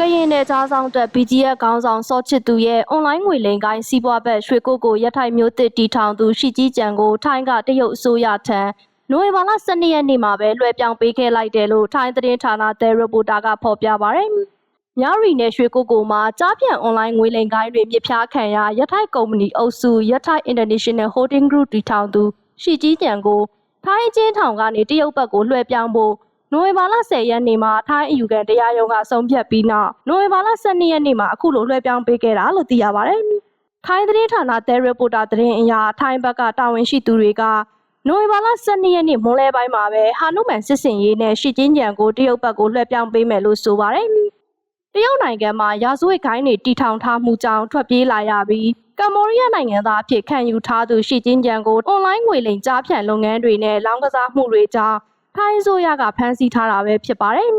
ကရင်နယ်ကြားဆောင်တက် BGF ခေါင်းဆောင်စောချစ်သူရဲ့အွန်လိုင်းငွေလိမ်ကိုင်းစီးပွားဘက်ရွှေကုတ်ကိုရထိုင်မျိုးတစ်တီထောင်သူရှီကြီးကြံကိုထိုင်းကတရုတ်အစိုးရထံနိုဝင်ဘာလ12ရက်နေ့မှာပဲလွှဲပြောင်းပေးခဲ့လိုက်တယ်လို့ထိုင်းသတင်းဌာနတဲ့ရီပိုတာကဖော်ပြပါရယ်။မြရီနယ်ရွှေကုတ်ကိုမှာကြားပြန်အွန်လိုင်းငွေလိမ်ကိုင်းတွေမြစ်ဖျားခံရရထိုင်ကုမ္ပဏီအုပ်စုရထိုင် International Holding Group တီထောင်သူရှီကြီးကြံကိုထိုင်းချင်းထောင်ကနေတရုတ်ဘက်ကိုလွှဲပြောင်းဖို့ နိုဝင်ဘာလ10ရက်နေ့မှာထိုင်းအယူခံတရားရုံးကဆုံးဖြတ်ပြီးနောက်နိုဝင်ဘာလ12ရက်နေ့မှာအခုလိုလွှဲပြောင်းပေးခဲ့တာလို့သိရပါတယ်။ထိုင်းသတင်းဌာနတဲ့ရီပိုတာသတင်းအရထိုင်းဘက်ကတာဝန်ရှိသူတွေကနိုဝင်ဘာလ12ရက်နေ့မွန်းလယ်ပိုင်းမှာပဲဟာနုမန်စစ်စင်ရေးနဲ့ရှီကျင်းကြံကိုတရုတ်ဘက်ကိုလွှဲပြောင်းပေးမယ်လို့ဆိုပါတယ်။တရုတ်နိုင်ငံမှာရာဇဝတ်ဂိုင်းတွေတီထောင်ထားမှုကြောင့်ထွက်ပြေးလာရပြီးကမ္ဘောဒီးယားနိုင်ငံသားအဖြစ်ခံယူထားသူရှီကျင်းကြံကိုအွန်လိုင်းငွေလိမ်ကြားဖြတ်လုပ်ငန်းတွေနဲ့လောင်းကစားမှုတွေကြောင့် ထိုင်းအစိုးရကဖမ်းဆီးထားတာပဲဖြစ်ပါတယ်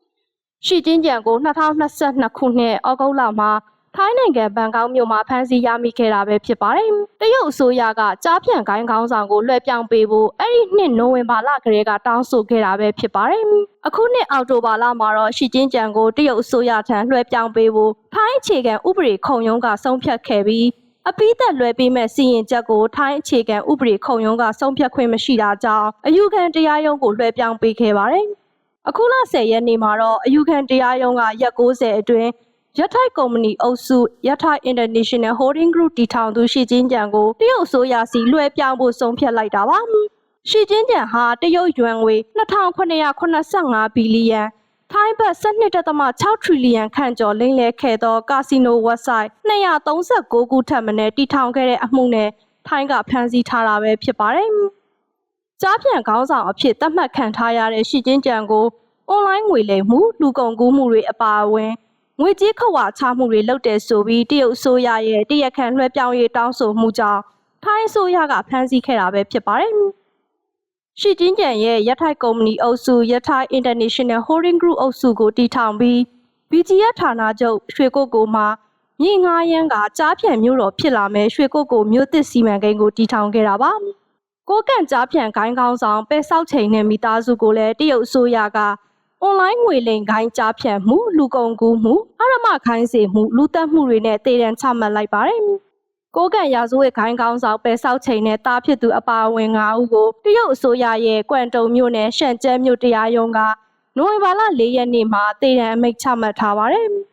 ။ရှီကျင်းကြံကို2022ခုနှစ်ဩဂုတ်လမှာထိုင်းနိုင်ငံဘန်ကောက်မြို့မှာဖမ်းဆီးရမိခဲ့တာပဲဖြစ်ပါတယ်။တရုတ်အစိုးရကကြားဖြန့်ကိုင်းကောင်းဆောင်ကိုလွှဲပြောင်းပေးဖို့အဲ့ဒီနှစ်နိုဝင်ဘာလကလေးကတောင်းဆိုခဲ့တာပဲဖြစ်ပါတယ်။အခုနှစ်အောက်တိုဘာလမှာတော့ရှီကျင်းကြံကိုတရုတ်အစိုးရထံလွှဲပြောင်းပေးဖို့ထိုင်းအခြေခံဥပဒေခုံရုံးကဆုံးဖြတ်ခဲ့ပြီး အပိသက်လွှဲပေးမဲ့စီရင်ချက်ကိုထိုင်းအခြေခံဥပဒေခုံရုံးကဆုံးဖြတ်ခွင့်မရှိတာကြောင့်အယူခံတရားရုံးကိုလွှဲပြောင်းပေးခဲ့ပါတယ်။အခုလ10ရက်နေ့မှာတော့အယူခံတရားရုံးကရက်60အတွင်းရထိုက်ကုမ္ပဏီအုပ်စုရထိုက် International Holding Group တည်ထောင်သူရှီကျင်းကြံကိုတရုတ်အစိုးရစီလွှဲပြောင်းဖို့ဆုံးဖြတ်လိုက်တာပါ။ရှီကျင်းကြံဟာတရုတ်ယွမ်ငွေ2985ဘီလီယံ ထိုင်းဘတ်12.6ထရီလီယံခန့်ကျော်လိမ့်လဲခဲ့သောကာစီနို website 239ခုထပ်မံတည်ထောင်ခဲ့တဲ့အမှုနဲ့ထိုင်းကဖမ်းဆီးထားတာပဲဖြစ်ပါတယ်။ကြားပြန်ခေါင်းဆောင်အဖြစ်သတ်မှတ်ခံထားရတဲ့ရှီကျင်းကြံကိုအွန်လိုင်းငွေလိမ်မှုလူကုန်ကူးမှုတွေအပါအဝင်ငွေကြေးခဝါချမှုတွေလုပ်တယ်ဆိုပြီးတရုတ်အစိုးရရဲ့တရက်ခံလွှဲပြောင်းရေးတောင်းဆိုမှုကြောင့်ထိုင်းအစိုးရကဖမ်းဆီးခဲ့တာပဲဖြစ်ပါတယ်။ ရှီကျင်းကြံရဲ့ရထိုက်ကုမ္ပဏီအုပ်စုရထိုက် International Holding Group အုပ်စုကိုတည်ထောင်ပြီး BGF ဌာနချုပ်ရွှေကုတ်ကိုမှာမြေငါးရန်ကကြားဖြန့်မျိုးတော်ဖြစ်လာမဲ့ရွှေကုတ်ကိုမြို့သစ်စီမံကိန်းကိုတည်ထောင်ခဲ့တာပါ။ကိုကန့်ကြားဖြန့်ဂိုင်းကောင်းဆောင်ပဲဆောက်ချိန်နဲ့မိသားစုကိုလည်းတရုတ်အစိုးရကအွန်လိုင်းငွေလိမ်ဂိုင်းကြားဖြန့်မှုလူကုန်ကူးမှုအရမခိုင်းစေမှုလူတက်မှုတွေနဲ့တည်တံချမှတ်လိုက်ပါတယ်။ ကိုကန့်ရာဇဝတ်ခိုင်းကောင်းဆောင်ပဲဆောက်ချိန်နဲ့တားဖြစ်သူအပါအဝင်၅ဦးကိုတရုတ်အစိုးရရဲ့ကွမ်တုံမြို့နယ်ရှန်ကျဲမြို့တရားရုံးကနိုဝင်ဘာလ၄ရက်နေ့မှာတည်တံအမိန့်ချမှတ်ထားပါတယ်။